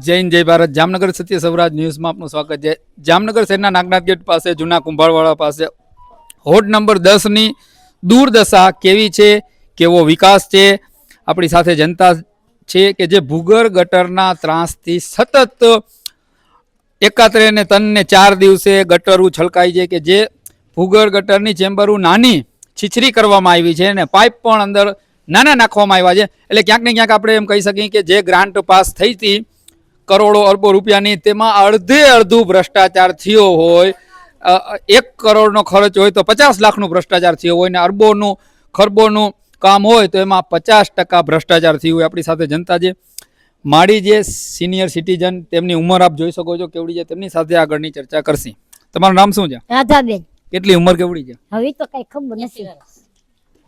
જૈન જય ભારત. જામનગર સત્ય સૌરાજ ન્યૂઝમાં આપનું સ્વાગત છે. જામનગર શહેરના નાગનાથ ગેટ પાસે, જૂના કુંભાળવાળા પાસે હોડ નંબર દસની દુર્દશા કેવી છે, કેવો વિકાસ છે? આપણી સાથે જનતા છે કે જે ભૂગર ગટરના ત્રાસથી સતત એકાત્રે ને ત્રણ ચાર દિવસે ગટરું છલકાય છે કે જે ભૂગર ગટરની ચેમ્બરું નાની છીછરી કરવામાં આવી છે અને પાઇપ પણ અંદર નાના નાખવામાં આવ્યા છે. એટલે ક્યાંક ને ક્યાંક આપણે એમ કહી શકીએ કે જે ગ્રાન્ટ પાસ થઈ હતી કરોડો અરબો રૂપિયાની તેમાં અડધે અડધું ભ્રષ્ટાચાર થયો હોય. એક કરોડનો ખર્ચ હોય તો પચાસ લાખનો ભ્રષ્ટાચાર થયો હોય ને અરબોનું ખરબોનું કામ હોય તો એમાં પચાસ ટકા ભ્રષ્ટાચાર થયું હોય આપણી સાથે જનતા છે મારી જે સિનિયર સિટીઝન તેમની ઉંમર આપ જોઈ શકો છો કેવડી છે તેમની સાથે આગળની ચર્ચા કરશે. તમારું નામ શું છે? રાધાબેન. કેટલી ઉંમર કેવડી છે? હવે તો કઈ ખબર નથી.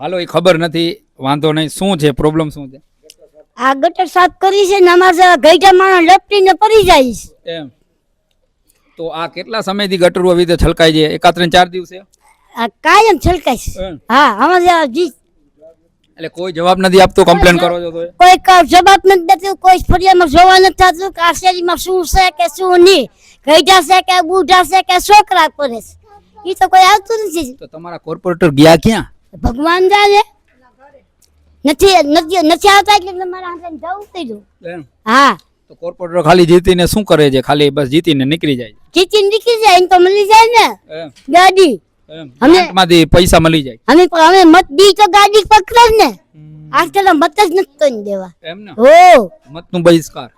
હાલો એ ખબર નથી. વાંધો નહીં. શું છે? પ્રોબ્લેમ શું છે? આ ગટર સાફ કરી છે ને અમારે ગઈઢા માણસ લપટીને પડી જાય છે. એમ. તો આ કેટલા સમયથી ગટરું આવી રીતે છલકાય છે? એકાદ ત્રણ ચાર દિવસે? આ કાયમ છલકાય છે. હા અમારે જી એટલે કોઈ જવાબ નથી આપતો? કમ્પ્લેન કરો છો તો કોઈ જવાબ નથી દેતું. કોઈ ફરિયાદમાં જોવા નથી થતું કે આ શું છે કે શું નહીં. ગઈઢા છે કે બુઢા છે કે છોકરા પડે છે. એ તો કોઈ આવતું નથી. તો તમારા કોર્પોરેટર ગયા ક્યાં? ભગવાન જાય નથી નથી નથી આવતા એટલે મારા હાથે જવું એમ? હા. તો કોર્પોરેટર ખાલી જીતીને શું કરે છે? ખાલી બસ જીતીને નીકળી જાય જીતી નીકળી જાય તો મળી જાય ને. ગાડી. અમે- માંથી પૈસા મળી જાય. અમે અમે મત દી તો ગાડી પકડે ને. આજકાલ મત જ નથી કોઈ દેવા. એમ ને? હો. મતનું બહિષ્કાર.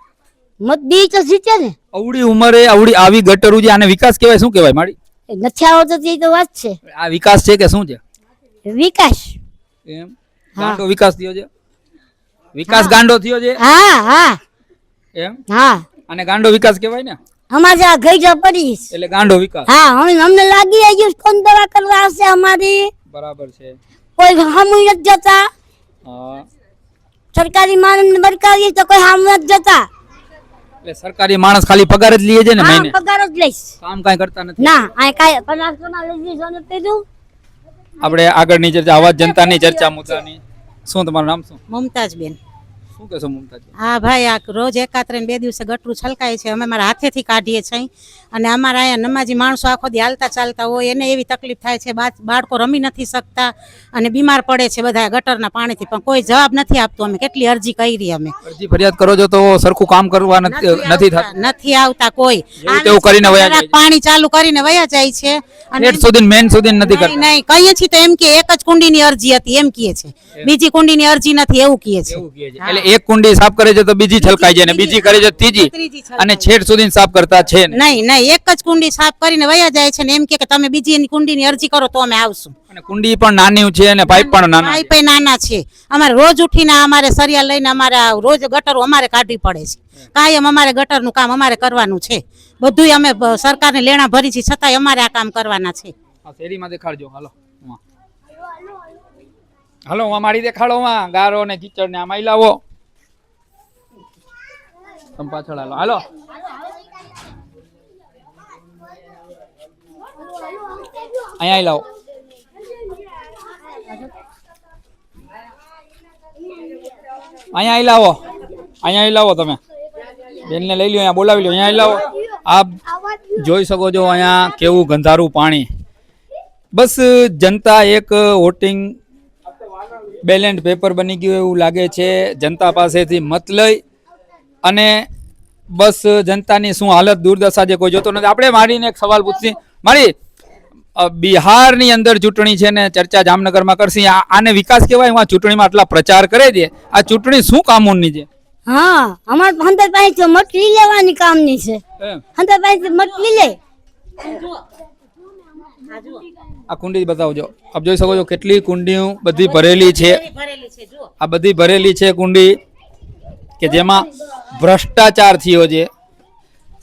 મત દી તો જીતે ને. અવડી ઉંમરે અવડી આવી ગટરું જે આને વિકાસ કહેવાય શું કહેવાય મારી? નથી આવતો તે તો વાત છે. આ વિકાસ છે કે શું છે? વિકાસ. એમ? ગાંડો વિકાસ થયો છે? વિકાસ ગાંડો થયો છે? હા હા. એમ? હા. અને ગાંડો વિકાસ કહેવાય ને? અમારે આ ગઈ પડી છે. એટલે ગાંડો વિકાસ. હા હવે અમને લાગી આવ્યું કોણ દવા કરવા આવશે અમારી. બરાબર છે. કોઈ હામું નથી જતા. હા. સરકારી માણસ બરકાવી તો કોઈ હામું નથી જતા. એટલે સરકારી માણસ ખાલી પગાર જ લઈએ છે ને મહિને? પગાર જ લઈશ. કામ કાઈ કરતા નથી? ના આ કાંઈ પચાસ સોના લઈ નથી કીધું? આપણે આગળની ચર્ચા અવાજ જનતાની ચર્ચા મુદ્દાની. શું તમારું નામ શું? મમતાજ બેન શું કહેશો મમતાજી? હા ભાઈ આ રોજ એકાત્રે બે દિવસે ગટરું છલકાય છે. અમે મારા હાથેથી કાઢીએ છીએ. અને અમારા અહીંયા નમાજી માણસો આખો દી હાલતા ચાલતા હોય એને એવી તકલીફ થાય છે બાળકો રમી નથી શકતા અને બીમાર પડે છે બધા ગટરના પાણીથી. પણ કોઈ જવાબ નથી આપતો અમે. કેટલી અરજી કરી અમે. અરજી ફરિયાદ કરો છો તો સરખું કામ કરવા નથી નથી આવતા- કોઈ. એવું તેવું કરીને વયા જાય પાણી ચાલુ કરીને વયા જાય છે. અને સુધી મેન સુધી નથી કરતા. નહીં કહીએ છીએ તો એમ કે એક જ કુંડીની અરજી હતી એમ કહે છે. બીજી કુંડીની અરજી નથી એવું કહે છે. એવું કહે છે. એટલે એક કુંડી સાફ કરે છે તો બીજી છલકાય જાય ને બીજી કરે છે ત્રીજી. અને છેડ સુધી સાફ કરતા છે નહીં. નહીં એક જ કુંડી સાફ કરીને વયા જાય છે ને એમ કે તમે બીજી કુંડીની અરજી કરો તો અમે આવશું. અને કુંડી પણ નાની છે અને પાઇપ પણ નાના પાઇપ નાના છે. અમારે રોજ ઉઠીને અમારે સરિયા લઈને અમારે રોજ ગટરો અમારે કાઢવી પડે છે. કાયમ અમારે ગટરનું કામ અમારે કરવાનું છે. બધુંય અમે સરકારને લેણા ભરી છે છતાંય અમારે આ કામ કરવાના છે. શેરીમાં દેખાડજો હાલો. હાલો મારી દેખાડો ગારો ને કીચડ ને આમાં લાવો તમે પાછળ હાલો. હાલો. અહીંયા લાવો. અહીંયા લાવો. અહીંયા લાવો તમે. બેનને લઈ લો અહીંયા બોલાવી લો અહીંયા અહીં લાવો. આપ જોઈ શકો છો અહીંયા કેવું ગંધારું પાણી. બસ જનતા એક વોટિંગ બેલેન્ડ પેપર બની ગયું એવું લાગે છે. જનતા પાસેથી મત લઈ અને બસ જનતાની શું હાલત દુર્દશા જે કોઈ જોતો નથી. આપણે મારીને એક સવાલ પૂછશી મારી બિહારની અંદર ચૂંટણી છે ને ચર્ચા જામનગરમાં કરશી. આ- આને વિકાસ કહેવાય? હું આ ચૂંટણીમાં આટલા પ્રચાર કરે છે. આ ચૂંટણી શું કામોની છે? હા અમાર હંતર પાસે મટલી લેવાની કામની છે. હંતર પાસે મત લઈ લે. આ કુંડી બતાવજો આપ જોઈ શકો છો કેટલી કુંડીઓ બધી ભરેલી છે. આ બધી ભરેલી છે કુંડી. કે જેમાં ભ્રષ્ટાચાર થયો છે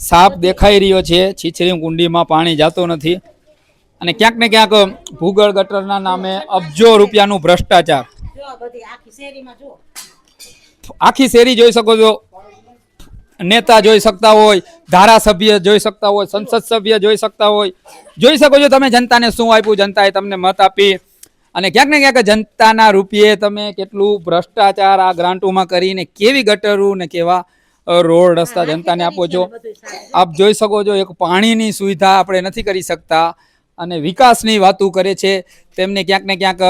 સાપ દેખાઈ રહ્યો છે, છીછરી કુંડીમાં પાણી જતો નથી. અને ક્યાંક ને ક્યાંક ભૂગળ ગટરના નામે અબજો રૂપિયાનું ભ્રષ્ટાચાર. આખી શેરી જોઈ શકો છો. નેતા જોઈ શકતા હોય, ધારાસભ્ય જોઈ શકતા હોય, સંસદ સભ્ય જોઈ શકતા હોય. જોઈ શકો છો તમે જનતાને શું આપ્યું, જનતાએ તમને મત આપી. અને ક્યાંક ને ક્યાંક જનતાના રૂપિયે તમે કેટલું ભ્રષ્ટાચાર આ ગ્રાન્ટોમાં કરીને કેવી ગટરું ને કેવા રોડ રસ્તા જનતાને આપો છો. આપ જોઈ શકો છો એક પાણીની સુવિધા આપણે નથી કરી શકતા અને વિકાસની વાતો કરે છે. તેમને ક્યાંક ને ક્યાંક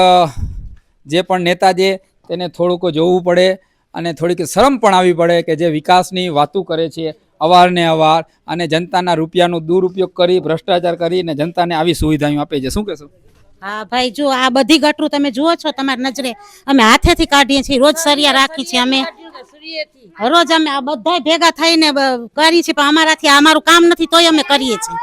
જે પણ નેતા છે તેને થોડુંક જોવું પડે અને થોડીક શરમ પણ આવી પડે કે જે વિકાસની વાતો કરે છે અવારને અવાર. અને જનતાના રૂપિયાનો દુરુપયોગ કરી ભ્રષ્ટાચાર કરીને જનતાને આવી સુવિધાઓ આપે છે. શું કહેશો? હા ભાઈ જો આ બધી ગટરું તમે જુઓ છો તમારી નજરે અમે હાથેથી કાઢીએ છીએ રોજ સરિયા રાખી છીએ અમે. રોજ અમે આ બધા ભેગા થઈને કરીએ છીએ પણ અમારાથી આ અમારું કામ નથી તોય અમે કરીએ છીએ.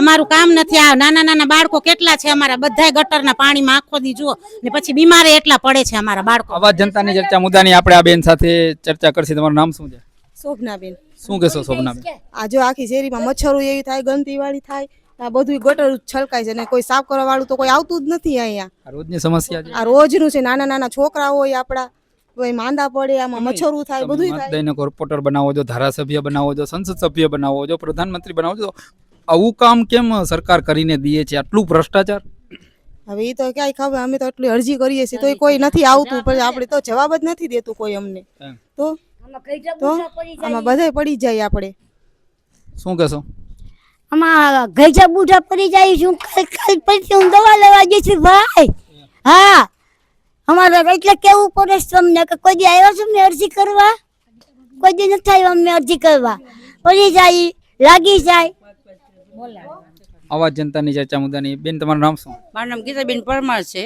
અમારું કામ નથી આ નાના નાના બાળકો કેટલા છે અમારા બધા ગટરના પાણીમાં આખો દી જુઓ. ને પછી બીમારે એટલા પડે છે અમારા બાળકો. અવાજ જનતાની ચર્ચા મુદ્દાની આપણે આ બેન સાથે ચર્ચા કરશે. તમારું નામ શું છે? શોભનાબેન. શું કહેશો શોભનાબેન? આ જો આખી શેરીમાં મચ્છરો એવી થાય ગંદકી વાળી થાય આ બધું ગટર છલકાય છે ને કોઈ સાફ કરવા વાળું તો કોઈ આવતું જ નથી અહીંયા. રોજ રોજની સમસ્યા છે. આ રોજનું છે નાના નાના છોકરા હોય આપણા કોઈ માંદા પડે આમાં મચ્છરું થાય બધું થાય. કોર્પોરેટર બનાવો છો ધારાસભ્ય બનાવો છો સંસદ સભ્ય બનાવો છો પ્રધાનમંત્રી બનાવો છો આવું કામ કેમ સરકાર કરીને દે છે? આટલું ભ્રષ્ટાચાર? હવે એ તો ક્યાંય ખબર અમે તો એટલી અરજી કરીએ છીએ તોય કોઈ નથી આવતું પણ આપણે તો જવાબ જ નથી દેતું કોઈ અમને. તો તો આમાં બધાય પડી જાય આપણે. શું કહેશો? આમાં ગઈજા બુઢા પડી જાય છું. કાલ કાલ પછી હું દવા લેવા જઈશું ભાઈ. હા. અમારે એટલે કેવું પડે છે તમને કે કોઈ દી આવ્યો છો મેં અરજી કરવા? કોઈ દી નથી આવ્યો અમને અરજી કરવા. પડી જાય લાગી જાય. અવાજ જનતાની ચર્ચા મુદ્દાની. બેન તમારું નામ શું? મારું નામ ગીતાબેન પરમાર છે.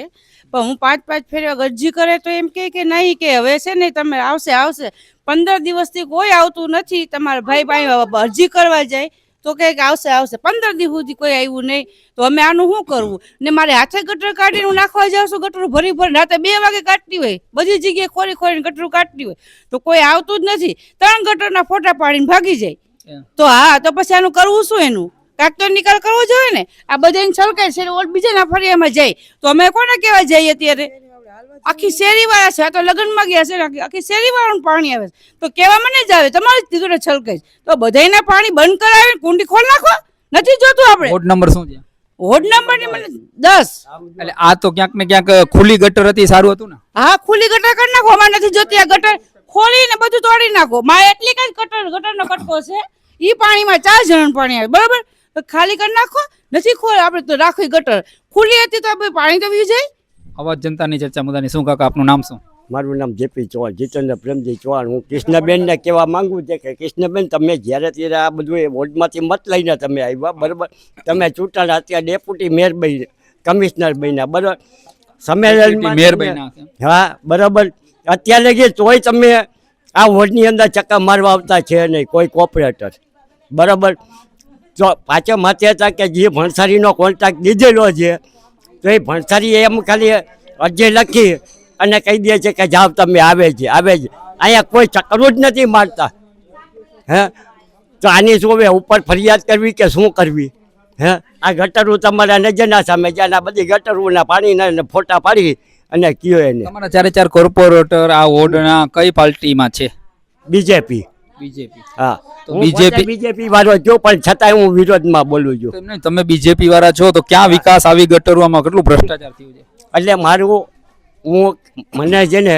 પણ હું પાંચ પાંચ ફેરા અરજી કરે તો એમ કહે કે નહીં કે હવે છે ને તમે આવશે આવશે. પંદર દિવસથી કોઈ આવતું નથી. તમારા ભાઈ ભાઈ અરજી કરવા જાય. તો કે આવશે આવશે. પંદર દિવસ સુધી કોઈ આવ્યું નહીં. તો અમે આનું શું કરવું? ને મારે હાથે ગટર કાઢીને હું નાખવા જાઉં છું ગટરું ભરી ભરી રાતે બે વાગે કાઢતી હોય. બધી જગ્યાએ ખોરી ખોરીને ગટરું કાઢતી હોય. તો કોઈ આવતું જ નથી. ત્રણ ગટરના ફોટા પાડીને ભાગી જાય. તો હા તો પછી આનું કરવું શું એનું? કાંક તો નિકાલ કરવો જોઈએ ને. આ બધાને છલકાય છે બીજાના ફરિયામાં જાય. તો અમે કોને કહેવા જઈએ અત્યારે? આખી શેરી વાળા છે આ તો લગ્નમાં ગયા છે ને આખી- શેરી વાળાનું પાણી આવે છે. તો કહેવામાં નહીં જ આવે તમારી દીકરો છલકાઈ તો બધાયના પાણી બંધ કરાવીને કુંડી ખોલ નાખો. નથી જોતું આપણે. વોર્ડ નંબર શું છે? વોર્ડ નંબરની મને દસ. એટલે આ તો ક્યાંક ને ક્યાંક ખુલ્લી ગટર હતી સારું હતું ને? હા ખુલ્લી ગટર કરી નાખો અમારે નથી જોતી આ ગટર. ખોલીને બધું તોડી નાખો. મારે એટલી કઈ ગટર ગટરનો કટકો છે. ઈ પાણીમાં ચાર જણ પાણી આવે બરાબર? ખાલી કરી નાખો. નથી ખોલ આપણે તો રાખવી ગટર. ખુલ્લી હતી તો પાણી તો વી જાય અવાજ જનતાની ચર્ચા મુદ્દાની. શું કાકા આપનું નામ શું? મારું નામ જેપી ચૌહાણ જીતેન્દ્ર પ્રેમજી ચૌહાણ. હું કૃષ્ણબેનને કહેવા માંગુ છે કે કૃષ્ણબેન તમે જ્યારે ત્યારે આ બધું એ વોર્ડમાંથી મત લઈને તમે આવ્યા બરાબર? તમે ચૂંટાણા અત્યારે ડેપ્યુટી મેયર બની કમિશનર બન્યા બરાબર? સંમેલન મેયર બન્યા હા બરાબર? અત્યારે જે તોય તમે આ વોર્ડની અંદર ચક્કા મારવા આવતા છે નહીં કોઈ કોપરેટર. બરાબર? તો પાછા માથે હતા કે જે ભણસારીનો કોન્ટ્રાક્ટ દીધેલો છે તો એ ભણસારી એમ ખાલી અરજી લખી અને કહી દે છે કે જાઓ તમે આવે છે આવે છે. અહીંયા કોઈ ચક્કરું જ નથી મારતા. હે? તો આની શું હવે ઉપર ફરિયાદ કરવી કે શું કરવી? હે? આ ગટરું તમારા નજરના સામે જ્યાં આ બધી ગટરોના પાણીના ફોટા પાડી અને કયો એને. તમારા ચારે ચાર કોર્પોરેટર આ વોર્ડના કઈ પાર્ટીમાં છે? બીજેપી. બીજેપી. હા. પોતે બીજેપી વાળો છું પણ છતાંય હું વિરોધમાં બોલું છું. નહીં, તમે બીજેપી વાળા છો તો ક્યાં વિકાસ આવી ગટરોમાં કેટલું ભ્રષ્ટાચાર થયું છે? એટલે મારું હું મને છે ને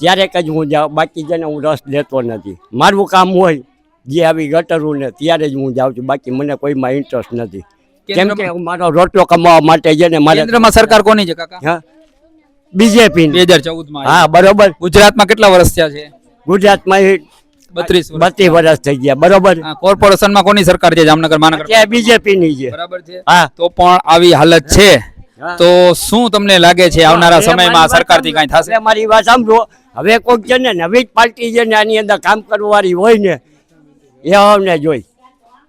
ક્યારેક જ હું જાઉં બાકી છે ને હું રસ લેતો નથી. મારું કામ હોય જે આવી ગટરું ને ત્યારે જ હું જાઉં છું બાકી મને કોઈમાં ઇન્ટરેસ્ટ નથી. કેમ કે મારો રોટલો કમાવા માટે છે ને મારે કેન્દ્રમાં સરકાર કોની છે કાકા? હા. બીજેપી બે હજાર ચૌદ હા બરોબર. ગુજરાતમાં કેટલા વર્ષ થયા છે? ગુજરાતમાં બત્રીસ બત્રીસ વર્ષ થઈ ગયા બરોબર? કોર્પોરેશનમાં કોની સરકાર છે જામનગર મહાનગર બીજેપી ની છે. બરાબર છે. હા. તો પણ આવી હાલત છે. તો શું તમને લાગે છે આવનારા સમયમાં સરકારથી કાંઈ થશે? મારી વાત સાંભળો. હવે કોઈક છે ને નવી પાર્ટી છે ને આની અંદર કામ કરવાવાળી હોય ને એ અમને જોઈ.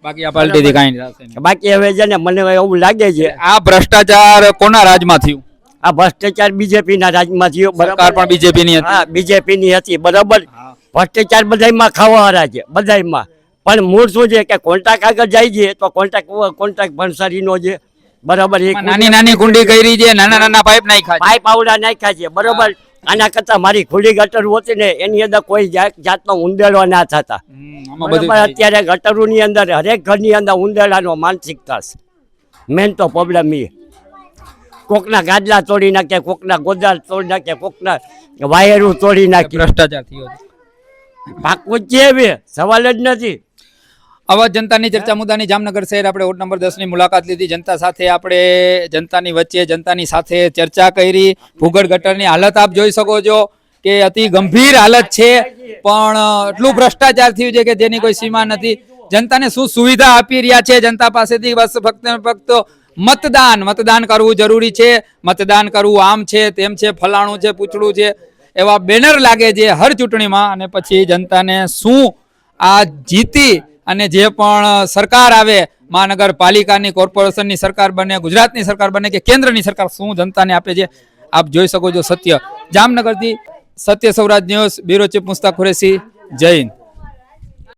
બાકી આ પાર્ટીથી કાંઈ બાકી હવે છે ને મને એવું લાગે છે. આ ભ્રષ્ટાચાર કોના રાજમાં થયું? આ ભ્રષ્ટાચાર બીજેપી ના રાજમાં થયો સરકાર પણ બીજેપી ની હતી. હા બીજેપી ની હતી બરાબર? ભ્રષ્ટાચાર બધામાં ખાવાવાળા છે બધાયમાં. પણ મૂળ શું છે કે કોન્ટ્રાક્ટ આગળ જાય છે તો કોન્ટ્રાક્ટ કોન્ટ્રાક્ટ ભણસારીનો છે. બરાબર એક નાની નાની કુંડી કરી છે નાના નાના પાઇપ નાખ્યા પાઇપ આવડા નાખ્યા છે બરોબર. આના કરતા મારી ખુલ્લી ગટર હોતી ને એની અંદર કોઈ જાતનો ઉંદેડો ના થતા. અત્યારે ગટરો ની અંદર હરેક ઘરની અંદર ઉંદેડાનો માનસિકતા છે. મેન તો પ્રોબ્લેમ એ કોકના ગાદલા તોડી નાખે કોકના ગોદા તોડી નાખે કોકના વાયરો તોડી નાખે. ભ્રષ્ટાચાર થયો છે પાકું જ છે સવાલ જ નથી. આવા જનતાની ચર્ચા મુદ્દાની જામનગર શહેર, આપણે વોર્ડ નંબર દસની મુલાકાત લીધી. જનતા સાથે આપણે, જનતાની વચ્ચે, જનતાની સાથે ચર્ચા કરી. ભૂગર્ભ ગટરની હાલત આપ જોઈ શકો છો કે અતિ ગંભીર હાલત છે, પણ એટલું ભ્રષ્ટાચાર થયું છે કે જેની કોઈ સીમા નથી. જનતાને શું સુવિધા આપી રહ્યા છે? જનતા પાસેથી બસ ફક્ત ફક્ત મતદાન મતદાન કરવું જરૂરી છે. મતદાન કરવું આમ છે, તેમ છે, ફલાણું છે, પૂછડું છે. એવા બેનર લાગે છે હર ચૂંટણીમાં અને પછી જનતાને શું આ જીતી અને જે પણ સરકાર આવે, મહાનગરપાલિકાની, કોર્પોરેશનની સરકાર બને, ગુજરાતની સરકાર બને કે કેન્દ્રની સરકાર, શું જનતાને આપે છે, આપ જોઈ શકો છો Satya. જામનગરથી Satya Sauraj news, bureau chief Mushtaq Qureshi, જય હિન્દ.